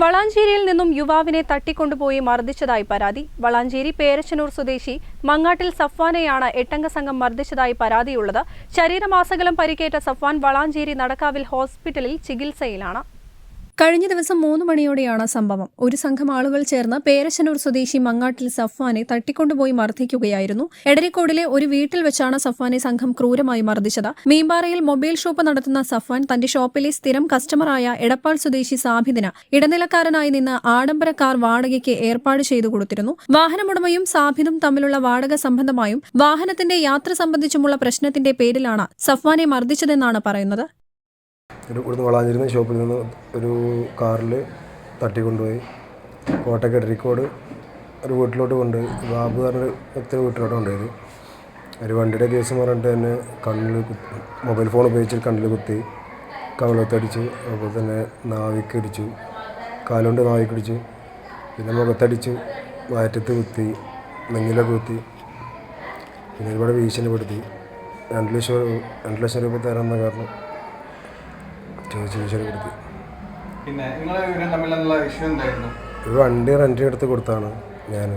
വളാഞ്ചേരിയിൽ നിന്നും യുവാവിനെ തട്ടിക്കൊണ്ടുപോയി മർദ്ദിച്ചതായി പരാതി. വളാഞ്ചേരി പേരച്ചനൂർ സ്വദേശി മങ്ങാട്ടിൽ സഫ്വാനെയാണ് എട്ടംഗ സംഘം മർദ്ദിച്ചതായി പരാതിയുള്ളത്. ശരീരമാസകലം പരിക്കേറ്റ സഫ്വാൻ വളാഞ്ചേരി നടക്കാവിൽ ഹോസ്പിറ്റലിൽ ചികിത്സയിലാണ്. കഴിഞ്ഞ ദിവസം മൂന്ന് മണിയോടെയാണ് സംഭവം. ഒരു സംഘം ആളുകൾ ചേർന്ന് പേരശനൂർ സ്വദേശി മങ്ങാട്ടിൽ സഫ്വാനെ തട്ടിക്കൊണ്ടുപോയി മർദ്ദിക്കുകയായിരുന്നു. എടരിക്കോടിലെ ഒരു വീട്ടിൽ വെച്ചാണ് സഫ്വാനെ സംഘം ക്രൂരമായി മർദ്ദിച്ചത്. മീമ്പാറയിൽ മൊബൈൽ ഷോപ്പ് നടത്തുന്ന സഫ്വാൻ തന്റെ ഷോപ്പിലെ സ്ഥിരം കസ്റ്റമറായ എടപ്പാൾ സ്വദേശി സാബിദിന് ഇടനിലക്കാരനായി നിന്ന് ആഡംബര കാർ വാടകയ്ക്ക് ഏർപ്പാട് ചെയ്തു കൊടുത്തിരുന്നു. വാഹനമുടമയും സാബിദും തമ്മിലുള്ള വാടക സംബന്ധമായും വാഹനത്തിന്റെ യാത്ര സംബന്ധിച്ചുമുള്ള പ്രശ്നത്തിന്റെ പേരിലാണ് സഫ്വാനെ മർദ്ദിച്ചതെന്നാണ് പറയുന്നത്. ഇവിടുന്ന് വളാഞ്ചേരി ഷോപ്പിൽ നിന്ന് ഒരു കാറിൽ തട്ടിക്കൊണ്ടുപോയി. കോട്ടയ്ക്ക് എടരിക്കോട് ഒരു വീട്ടിലോട്ട് കൊണ്ടുപോയി ബാബു പറഞ്ഞ വ്യക്തി വീട്ടിലോട്ട് കൊണ്ടുപോയത്? ഒരു വണ്ടിയുടെ കേസ് പറഞ്ഞിട്ട് തന്നെ കണ്ണിൽ മൊബൈൽ ഫോൺ ഉപയോഗിച്ച് കണ്ണിൽ കുത്തി കവളത്തടിച്ചു അതുപോലെ തന്നെ നാവിക്കടിച്ചു കാലുകൊണ്ട് നാവിക്കടിച്ചു പിന്നെ മുഖത്തടിച്ചു വയറ്റത്ത് കുത്തി നെഞ്ഞിലൊക്കെ കുത്തി പിന്നെ ഒരുപാട് ഭീഷണിപ്പെടുത്തി. രണ്ട് ലക്ഷം രണ്ട് ലക്ഷം രൂപ തരാമെന്ന കാരണം ചോദിച്ച് പിന്നെ തമ്മിലുള്ള ഇഷ്യൂ എന്തായിരുന്നു? ഒരു വണ്ടി റെന്റ് എടുത്ത് കൊടുത്താണ് ഞാൻ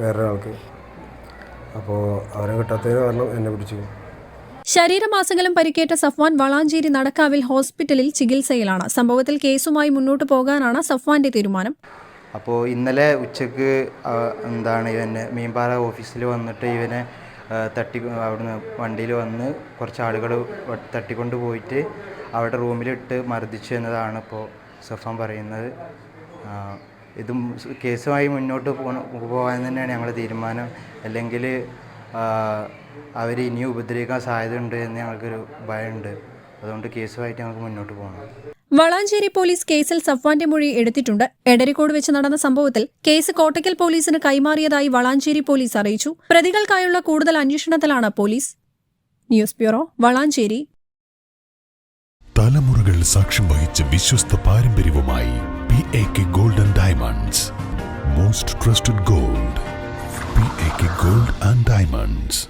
വേറൊരാൾക്ക്. അപ്പോൾ അവരെ കിട്ടാത്തതിന് കാരണം എന്നെ പിടിച്ചു. ശരീരമാസങ്ങളും പരിക്കേറ്റ സഫ്വാൻ വളാഞ്ചേരി നടക്കാവിൽ ഹോസ്പിറ്റലിൽ ചികിത്സയിലാണ്. സംഭവത്തിൽ കേസുമായി മുന്നോട്ട് പോകാനാണ് സഫ്വാന്റെ തീരുമാനം. അപ്പോൾ ഇന്നലെ ഉച്ചയ്ക്ക് എന്താണ് ഇവന് മീൻപാറ ഓഫീസിൽ വന്നിട്ട് ഇവനെ തട്ടി അവിടുന്ന് വണ്ടിയിൽ വന്ന് കുറച്ച് ആളുകൾ തട്ടിക്കൊണ്ട് പോയിട്ട് അവിടെ റൂമിലിട്ട് മർദ്ദിച്ചു എന്നതാണ് ഇപ്പോൾ സഫാൻ പറയുന്നത്. ഇതും കേസുമായി മുന്നോട്ട് പോകാൻ തന്നെയാണ് ഞങ്ങളുടെ തീരുമാനം. അല്ലെങ്കിൽ അവർ ഇനിയും ഉപദ്രവിക്കാൻ സാധ്യതയുണ്ട് എന്ന് ഞങ്ങൾക്കൊരു ഭയമുണ്ട്. അതുകൊണ്ട് കേസുമായിട്ട് ഞങ്ങൾക്ക് മുന്നോട്ട് പോകണം. വളാഞ്ചേരി പോലീസ് കേസിൽ സഫ്വാന്റെ മൊഴി എടുത്തിട്ടുണ്ട്. എടരിക്കോട് വെച്ച് നടന്ന സംഭവത്തിൽ കേസ് കോട്ടയ്ക്കൽ പോലീസിന് കൈമാറിയതായി വളാഞ്ചേരി പോലീസ് അറിയിച്ചു. പ്രതികൾക്കായുള്ള കൂടുതൽ അന്വേഷണത്തിലാണ് പോലീസ്. News bureau Valanchery. തലമുറകൾ സാക്ഷ്യം വഹിച്ച വിശ്വസ്ത പാരമ്പര്യവുമായി P A K golden diamonds most trusted gold P A K gold and diamonds